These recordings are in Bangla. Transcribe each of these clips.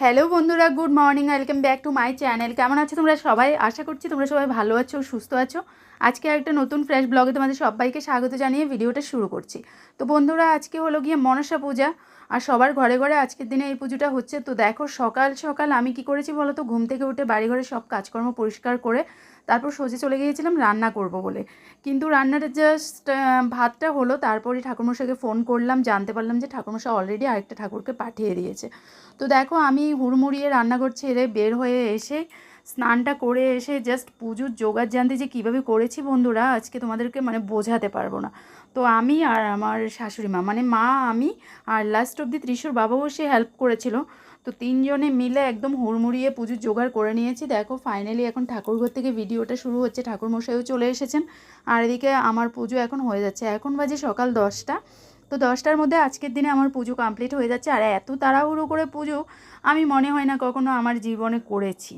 হ্যালো বন্ধুরা, good morning, welcome back to my channel. কেমন আছো তোমরা সবাই? আশা করছি তোমরা সবাই ভালো আছো, সুস্থ আছো। আজকে একটা নতুন ফ্রেশ ব্লগে তোমাদের সবাইকে স্বাগত জানিয়ে ভিডিওটা শুরু করছি। তো বন্ধুরা, আজকে হলো গিয়ে মনসা পূজা, আর সবার ঘরে ঘরে আজকের দিনে এই পুজোটা হচ্ছে। তো দেখো, সকাল সকাল আমি কি করেছি বলো তো, ঘুম থেকে উঠে বাড়ি ঘরে সব কাজকর্ম পরিষ্কার করে তারপর সোজে চলে গিয়েছিলাম রান্না করব বলে। কিন্তু রান্নাটা জাস্ট ভাতটা হলো তারপরে ঠাকুরমশাইকে ফোন করলাম, জানতে পারলাম যে ঠাকুরমশাই অলরেডি আরেকটা ঠাকুরকে পাঠিয়ে দিয়েছে। তো দেখো, আমি হুড়মুড়িয়ে রান্নাঘর ছেড়ে বের হয়ে এসে স্নানটা করে এসে জাস্ট পুজোর জোগাড় জানতে যে কীভাবে করেছি বন্ধুরা, আজকে তোমাদেরকে মানে বোঝাতে পারব না। তো আমি আর আমার শাশুড়ি মা মানে মা, আমি আর লাস্ট অব্দি ত্রিশুর বাবাও সে হেল্প করেছিল। তো তিনজনে মিলে একদম হুড়মুড়িয়ে পুজোর জোগাড় করে নিয়েছি। দেখো ফাইনালি এখন ঠাকুরঘর থেকে ভিডিওটা শুরু হচ্ছে, ঠাকুরমশাইও চলে এসেছেন। আর এদিকে আমার পুজো এখন হয়ে যাচ্ছে। এখন বাজে সকাল দশটা। তো দশটার মধ্যে আজকের দিনে আমার পুজো কমপ্লিট হয়ে যাচ্ছে। আর এত তাড়াহুড়ো করে পুজো আমি মনে হয় না কখনো আমার জীবনে করেছি।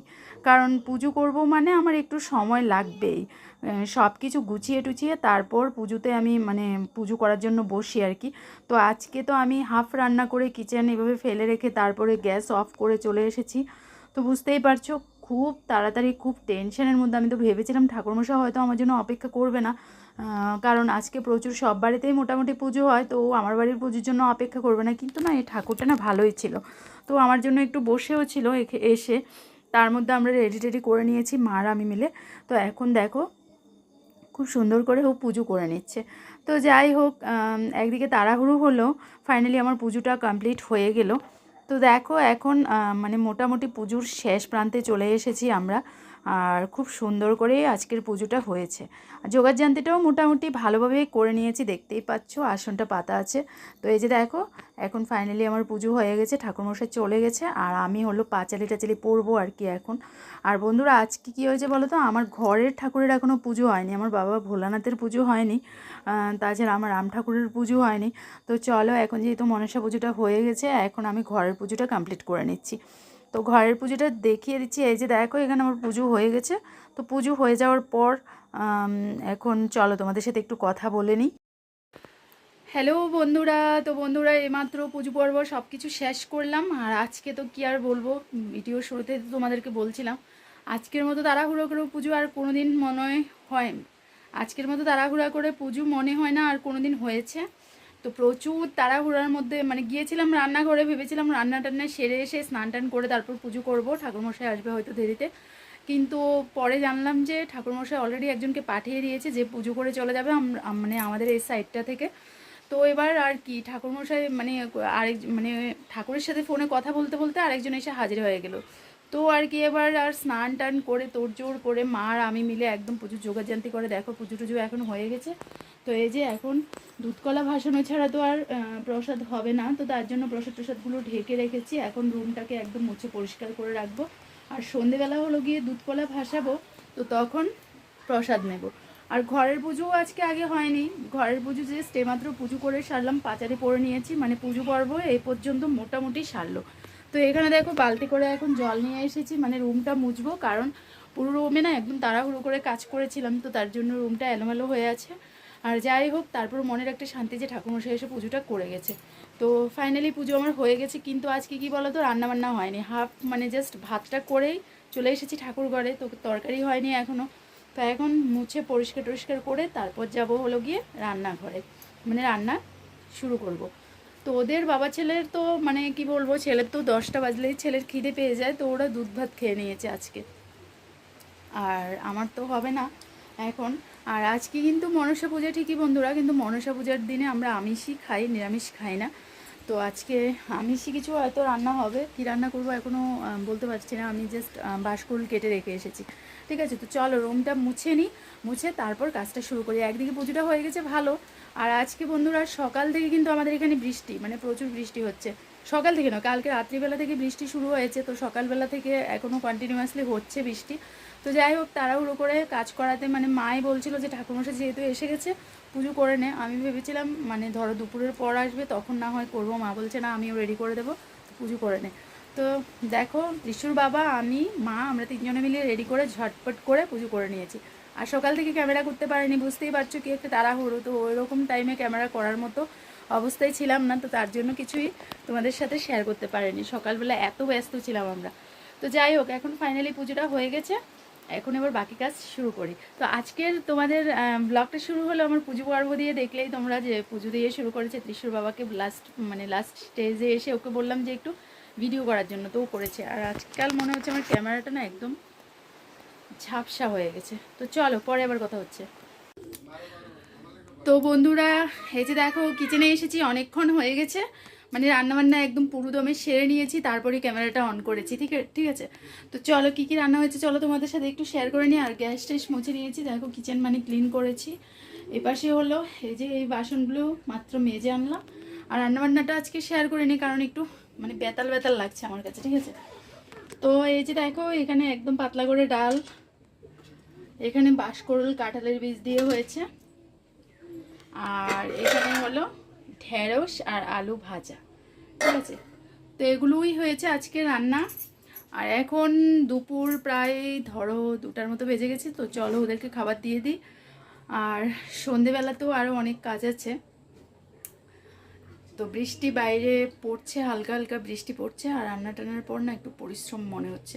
কারণ পুজো করব মানে আমার একটু সময় লাগবেই। সব কিছু গুছিয়ে টুছিয়ে তারপর পুজোতে আমি মানে পুজো করার জন্য বসি আর কি। তো আজকে তো আমি হাফ রান্না করে কিচেন এভাবে ফেলে রেখে তারপরে গ্যাস অফ করে চলে এসেছি। তো বুঝতেই পারছ খুব তাড়াতাড়ি, খুব টেনশনের মধ্যে আমি তো ভেবেছিলাম ঠাকুরমশাই হয়তো আমার জন্য অপেক্ষা করবে না। কারণ আজকে প্রচুর, সব বাড়িতেই মোটামুটি পুজো হয়, তো আমার বাড়ির পুজোর জন্য অপেক্ষা করবে না। কিন্তু না, এই ঠাকুরটা না ভালোই ছিল। তো আমার জন্য একটু বসেও ছিল এসে। তার মধ্যে আমরা রেডি টেডি করে নিয়েছি, মার আমি মিলে। তো এখন দেখো, খুব সুন্দর করে ও পুজো করে নিচ্ছে। তো যাই হোক একদিকে তাড়াহুড়ো হলো ফাইনালি আমার পুজোটা কমপ্লিট হয়ে গেল। তো দেখো এখন মানে মোটামুটি পুজোর শেষ প্রান্তে চলে এসেছি আমরা। আর খুব সুন্দর করে আজকের পুজোটা হয়েছে। যোগাযান্তিটাও মোটামুটি ভালোভাবেই করে নিয়েছি, দেখতেই পাচ্ছ আসনটা পাতা আছে। তো এই যে দেখো, এখন ফাইনালি আমার পুজো হয়ে গেছে, ঠাকুরমশাই চলে গেছে, আর আমি হলো পাঁচালি টাচালি পরবো আর কি এখন। আর বন্ধুরা, আজকে কী হয়েছে বলো তো? আমার ঘরের ঠাকুরের এখনও পুজো হয়নি, আমার বাবা ভোলানাথের পুজো হয়নি তাছাড়া আমার রাম ঠাকুরের পুজো হয়নি। তো চলো, এখন যেহেতু মনসা পুজোটা হয়ে গেছে, এখন আমি ঘরের পুজোটা কমপ্লিট করে নিচ্ছি। তো ঘরের পুজোটা দেখিয়ে দিচ্ছি। এই যে দেখো, এখানে আমার পুজো হয়ে গেছে। তো পুজো হয়ে যাওয়ার পর এখন চলো তোমাদের সাথে একটু কথা বলে নিই। হ্যালো বন্ধুরা, তো বন্ধুরা, এইমাত্র পুজো পর্ব সব কিছু শেষ করলাম। আর আজকে তো কি আর বলব, ভিডিও শুরুতে তোমাদেরকে বলছিলাম, আজকের মতো তাড়াহুড়ো করে পুজো আর কোনো দিন মনে হয়, আজকের মতো তাড়াহুড়া করে পুজো মনে হয় না আর কোনো দিন হয়েছে। তো প্রচুর তাড়াহুড়ার মধ্যে মানে গিয়েছিলাম রান্নাঘরে, ভেবেছিলাম রান্না টান্না সেরে এসে স্নান টান করে তারপর পুজো করব, ঠাকুরমশাই আসবে হয়তো দেরিতে। কিন্তু পরে জানলাম যে ঠাকুরমশাই অলরেডি একজনকে পাঠিয়ে দিয়েছে যে পুজো করে চলে যাবে মানে আমাদের এই সাইডটা থেকে। তো এবার আর কি, ঠাকুরমশাই মানে আরেক মানে ঠাকুরের সাথে ফোনে কথা বলতে বলতে আরেকজন এসে হাজির হয়ে গেল। তো আর কি এবার আর স্নান টান করে তোড়জোড় করে মা আর আমি মিলে একদম পুজোর যোগাযান্তি করে দেখো পুজো টুজো এখন হয়ে গেছে। তো এই যে এখন দুধকলা ভাসানো ছাড়া তো আর প্রসাদ হবে না। তো তার জন্য প্রসাদ প্রসাদগুলো ঢেকে রেখেছি। এখন রুমটাকে একদম মুছে পরিষ্কার করে রাখব। আর সন্ধেবেলা হলো গিয়ে দুধকলা ভাসাবো, তো তখন প্রসাদ নেব। আর ঘরের পুজোও আজকে আগে হয়নি। ঘরের পুজো যে স্টেমাত্র পুজো করে সারলাম পাচারে পরে নিয়েছি। মানে পুজো পর্ব এই পর্যন্ত মোটামুটি সারলো। তো এখানে দেখো বালতি করে এখন জল নিয়ে এসেছি। মানে রুমটা মুছবো, কারণ পুরো রুমে না একদম তাড়াহুড়ো করে কাজ করেছিলাম, তো তার জন্য রুমটা এলোমেলো হয়ে আছে। আর যাই হোক, তারপর মনের একটা শান্তি যে ঠাকুরমশাই এসে পুজোটা করে গেছে। তো ফাইনালি পুজো আমার হয়ে গেছে, কিন্তু আজকে কি বলো তো রান্নাবান্না হয়নি। হাফ মানে জাস্ট ভাতটা করেই চলে এসেছি ঠাকুর ঘরে, তো তরকারি হয়নি এখনও তো এখন মুছে পরিষ্কার টরিষ্কার করে তারপর যাব হলো গিয়ে রান্নাঘরে। মানে রান্না শুরু করব। তো ওদের বাবা ছেলের তো মানে কি বলব, ছেলের তো দশটা বাজলেই ছেলের খিদে পেয়ে যায়, তো ওরা দুধ ভাত খেয়ে নিয়েছে আজকে। আর আমার তো হবে না। এখন আর আজকে কিন্তু মনসা পূজা, ঠিকই বন্ধুরা, কিন্তু মনসা পূজার দিনে আমরা আমিষই খাই, নিরামিষ খাই না। তো আজকে আমিষই কিছু হয়তো রান্না হবে। কি রান্না করব এখনও বলতে পারছি না। আমি জাস্ট বাঁশকুল কেটে রেখে এসেছি। ঠিক আছে, তো চলো রুমটা মুছে নিই মুছে তারপর কাজটা শুরু করি। একদিকে পুজোটা হয়ে গেছে ভালো। আর আজকে বন্ধুরা সকাল থেকে কিন্তু আমাদের এখানে বৃষ্টি মানে প্রচুর বৃষ্টি হচ্ছে। সকাল থেকে না কালকে রাত্রিবেলা থেকে বৃষ্টি শুরু হয়েছে। তো সকালবেলা থেকে এখনও কন্টিনিউয়াসলি হচ্ছে বৃষ্টি। তো যাই হোক, তাড়াহুড়ো করে কাজ করাতে মানে মাই বলছিল যে ঠাকুরমশাই যেহেতু এসে গেছে, পুজো করে নে। আমি ভেবেছিলাম মানে ধরো দুপুরের পর আসবে, তখন না হয় করব। মা বলছে, না, আমিও রেডি করে দেবো, পুজো করে নে। তো দেখো, ত্রিশুর বাবা, আমি, মা, আমরা তিনজনে মিলিয়ে রেডি করে ঝটপট করে পুজো করে নিয়েছি। আর সকাল থেকে ক্যামেরা করতে পারিনি, বুঝতেই পারছ কি একটা তাড়াহুড়ো। তো ওই রকম টাইমে ক্যামেরা করার মতো অবস্থায় ছিলাম না, তো তার জন্য কিছুই তোমাদের সাথে শেয়ার করতে পারিনি। সকালবেলা এত ব্যস্ত ছিলাম আমরা। তো যাই হোক, এখন ফাইনালি পুজোটা হয়ে গেছে। এখন এবার বাকি কাজ শুরু করি। তো আজকের তোমাদের ব্লগটা শুরু হলো আমার পুজো পর্ব দিয়ে দেখলেই তোমরা যে পুজো দিয়ে শুরু করেছে ত্রিশুর বাবাকে লাস্ট মানে লাস্ট স্টেজে এসে ওকে বললাম যে একটু ভিডিও করার জন্য, তো করেছে। আর আজকাল মনে হচ্ছে আমার ক্যামেরাটা না একদম ঝাপসা হয়ে গেছে। তো চলো, পরে আবার কথা হচ্ছে। তো বন্ধুরা, এই যে দেখো কিচেনে এসেছি, অনেকক্ষণ হয়ে গেছে। মানে রান্নাবান্না একদম পুরো দমে সেরে নিয়েছি তারপরে ক্যামেরাটা অন করেছি, ঠিক ঠিক আছে? তো চলো কী কী রান্না হয়েছে চলো তোমাদের সাথে একটু শেয়ার করে নিই, আর গ্যাস ট্যাস মুছে নিয়েছি, দেখো কিচেন মানে ক্লিন করেছি। এপাশে হলো এই যে এই বাসনগুলো মাত্র মেজে আনলাম, আর রান্নাবান্নাটা আজকে শেয়ার করে নিই, কারণ একটু মানে বেতাল বেতাল লাগছে আমার কাছে, ঠিক আছে? তো এই যে দেখো, এখানে একদম পাতলা করে ডাল, এখানে বাঁশকরল কাঁঠালের বীজ দিয়ে হয়েছে, আর এখানে হলো ঢেঁড়স আর আলু ভাজা, ঠিক আছে? তো এগুলোই হয়েছে আজকে রান্না। আর এখন দুপুর প্রায় ধরো দুটার মতো বেজে গেছে, তো চলো ওদেরকে খাবার দিয়ে দিই। আর সন্ধেবেলাতেও আরও অনেক কাজ আছে। তো বৃষ্টি বাইরে পড়ছে, হালকা হালকা বৃষ্টি পড়ছে, আর রান্না টান্নার পর না একটু পরিশ্রম মনে হচ্ছে।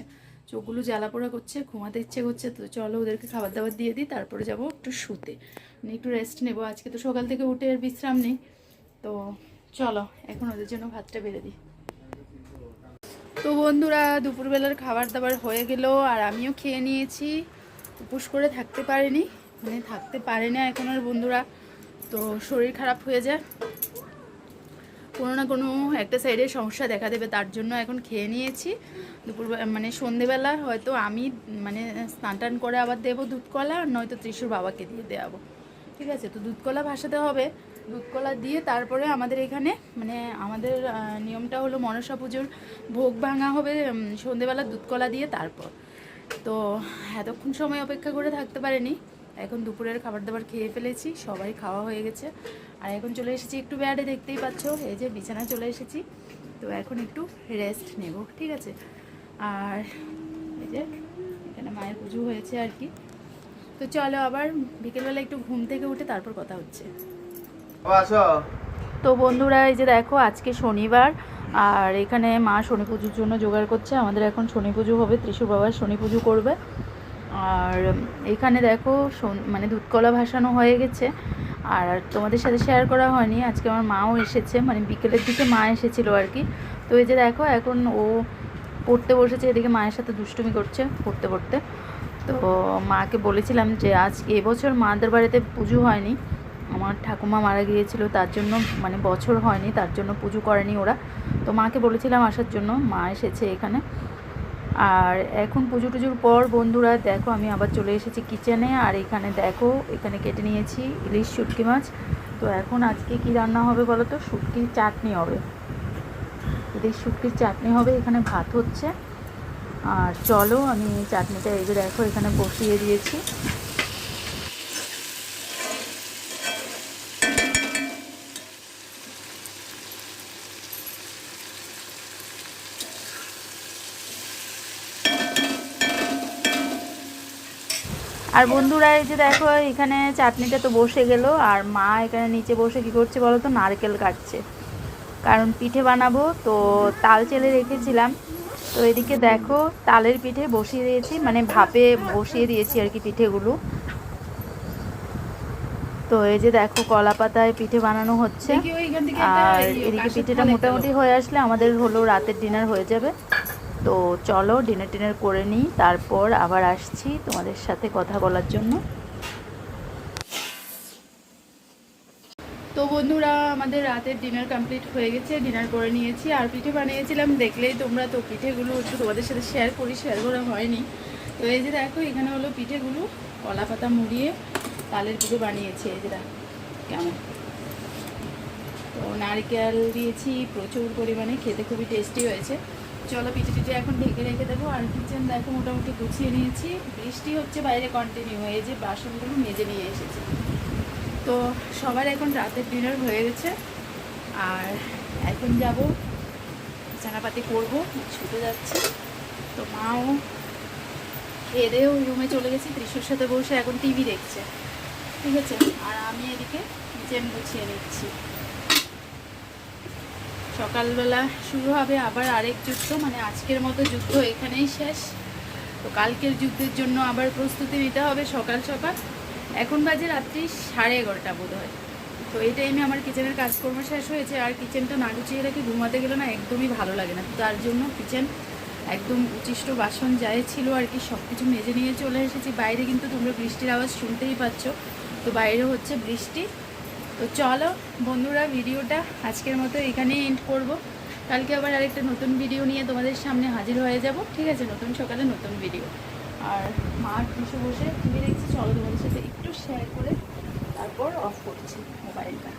চোখগুলো জ্বালা পোড়া করছে, ঘুমাতে ইচ্ছে করছে, তো চলো ওদেরকে খাবার দাবার দিয়ে দিই, তারপরে যাব একটু শুতে। মানে একটু রেস্ট নেব। আজকে তো সকাল থেকে উঠে আর বিশ্রাম নেই। তো চলো, এখন ওদের জন্য ভাতটা বেড়ে দিই। তো বন্ধুরা, দুপুরবেলার খাবার দাবার হয়ে গেল, আর আমিও খেয়ে নিয়েছি। উপোস করে থাকতে পারিনি মানে থাকতে পারে না এখন আর বন্ধুরা। তো শরীর খারাপ হয়ে যায়। কোনো না কোনো একটা সাইডে সমস্যা দেখা দেবে, তার জন্য এখন খেয়ে নিয়েছি। দুপুর মানে সন্ধেবেলা হয়তো আমি মানে স্নান টান করে আবার দেবো দুধকলা আর নয়তো ত্রিশুর বাবাকে দিয়ে দেওয়াবো। ঠিক আছে, তো দুধকলা ভাসাতে হবে। দুধ কলা দিয়ে তারপরে আমাদের এখানে মানে আমাদের নিয়মটা হলো মনসা পুজোর ভোগ ভাঙা হবে সন্ধেবেলা দুধ কলা দিয়ে তারপর। তো এতক্ষণ সময় অপেক্ষা করে থাকতে পারেনি। এখন দুপুরের খাবার দাবার খেয়ে ফেলেছি, সবাই খাওয়া হয়ে গেছে। আর এখন চলে এসেছি একটু ব্যাডে দেখতেই পাচ্ছ, এই যে বিছানা চলে এসেছি। তো এখন একটু রেস্ট নেব, ঠিক আছে? আর এই যে এখানে মায়ের পুজো হয়েছে আর কি। তো চলো আবার বিকেলবেলা একটু ঘুম থেকে উঠে তারপর কথা হচ্ছে। তো বন্ধুরা, এই যে দেখো, আজকে শনিবার, আর এখানে মা শনি পুজোর জন্য জোগাড় করছে। আমাদের এখন শনি পুজো হবে ত্রিশুর বাবার শনি পুজো করবে। আর এখানে দেখো মানে দুধকলা ভাসানো হয়ে গেছে। আর তোমাদের সাথে শেয়ার করা হয়নি, আজকে আমার মাও এসেছে মানে বিকেলের দিকে মা এসেছিল আর কি। তো এই যে দেখো, এখন ও পড়তে বসেছে, এদিকে মায়ের সাথে দুষ্টুমি করছে পড়তে পড়তে। তো মাকে বলেছিলাম যে আজ এবছর মাদের বাড়িতে পুজো হয়নি। আমার ঠাকুমা মারা গিয়েছিল, তার জন্য মানে বছর হয়নি, তার জন্য পুজো করেনি ওরা। তো মাকে বলেছিলাম আসার জন্য, মা এসেছে এখানে। আর এখন পুজো টুজোর পর বন্ধুরা, দেখো আমি আবার চলে এসেছি কিচেনে আর এখানে দেখো, এখানে কেটে নিয়েছি ইলিশ শুটকি মাছ। তো এখন আজকে কি রান্না হবে বলো তো? শুটকির চাটনি হবে। ইলিশ শুটকির চাটনি হবে, এখানে ভাত হচ্ছে। আর চলো আমি চাটনিটা এই যে দেখো, এখানে বসিয়ে দিয়েছি। আর বন্ধুরা এই যে দেখো এখানে চাটনিটা তো বসে গেল আর মা এখানে নিচে বসে কি করছে বলো তো? নারকেল কাটছে। কারণ পিঠে বানাবো তো তাল চেলে রেখেছিলাম। তো এদিকে দেখো তালের পিঠে বসিয়ে দিয়েছি মানে ভাপে বসিয়ে দিয়েছি আর কি পিঠেগুলো। তো এই যে দেখো কলা পাতায় পিঠে বানানো হচ্ছে। আর এদিকে পিঠেটা মোটামুটি হয়ে আসলে আমাদের হলো রাতের ডিনার হয়ে যাবে। তো চলো ডিনার টিনার করে নিই, তারপর আবার আসছি তোমাদের সাথে কথা বলার জন্য। তো বন্ধুরা, আমাদের রাতের ডিনার কমপ্লিট হয়ে গেছে ডিনার করে নিয়েছি। আর পিঠে বানিয়েছিলাম, দেখলেই তোমরা তো পিঠেগুলো একটু তোমাদের সাথে শেয়ার করি শেয়ার করা হয়নি। তো এই যে দেখো, এখানে হলো পিঠেগুলো, কলা পাতা মুড়িয়ে তালের পিঠে বানিয়েছি, এই যে কেমন। তো নারকেল দিয়েছি, প্রচুর পরিমাণে, খেতে খুবই টেস্টি হয়েছে। চলো পিঠে পিঠে এখন ঢেকে রেখে দেবো। আর কিচেন দেখো মোটামুটি গুছিয়ে নিয়েছি। বৃষ্টি হচ্ছে, বাইরে কন্টিনিউ এই যে বাসনগুলো মেজে নিয়ে এসেছি। তো সবার এখন রাতের ডিনার হয়ে গেছে। আর এখন যাব বিছানাপাতি করব, ছুটে যাচ্ছি। তো মাও খেয়ে রুমে চলে গেছি। ত্রিশুর সাথে বসে এখন টিভি দেখছে। ঠিক আছে? আর আমি এদিকে কিচেন গুছিয়ে নিচ্ছি। সকালবেলা শুরু হবে আবার আরেক যুদ্ধ মানে আজকের মতো যুদ্ধ এখানেই শেষ। তো কালকের যুদ্ধের জন্য আবার প্রস্তুতি নিতে হবে সকাল সকাল। এখন বাজে রাত্রি সাড়ে এগারোটা বোধ হয় তো এই টাইমে আমার কিচেনের কাজকর্ম শেষ হয়েছে, আর কিচেনটা না গুছিয়ে রেখে ঘুমাতে গেলে না একদমই ভালো লাগে না। তার জন্য কিচেন একদম উচিষ্ট বাসন যাই ছিল আর কি সব কিছু মেজে নিয়ে চলে এসেছি। বাইরে কিন্তু তোমরা বৃষ্টির আওয়াজ শুনতেই পাচ্ছ। তো বাইরে হচ্ছে বৃষ্টি। তো চলো বন্ধুরা, ভিডিওটা আজকের মতো এখানেই এন্ড করব। কালকে আবার আরেকটা নতুন ভিডিও নিয়ে তোমাদের সামনে হাজির হয়ে যাব। ঠিক আছে, নতুন সকালে নতুন ভিডিও আর মাঠ বসে বসে টিভি দেখছি, চলো তোমাদের সাথে একটু শেয়ার করে তারপর অফ করছি মোবাইলটা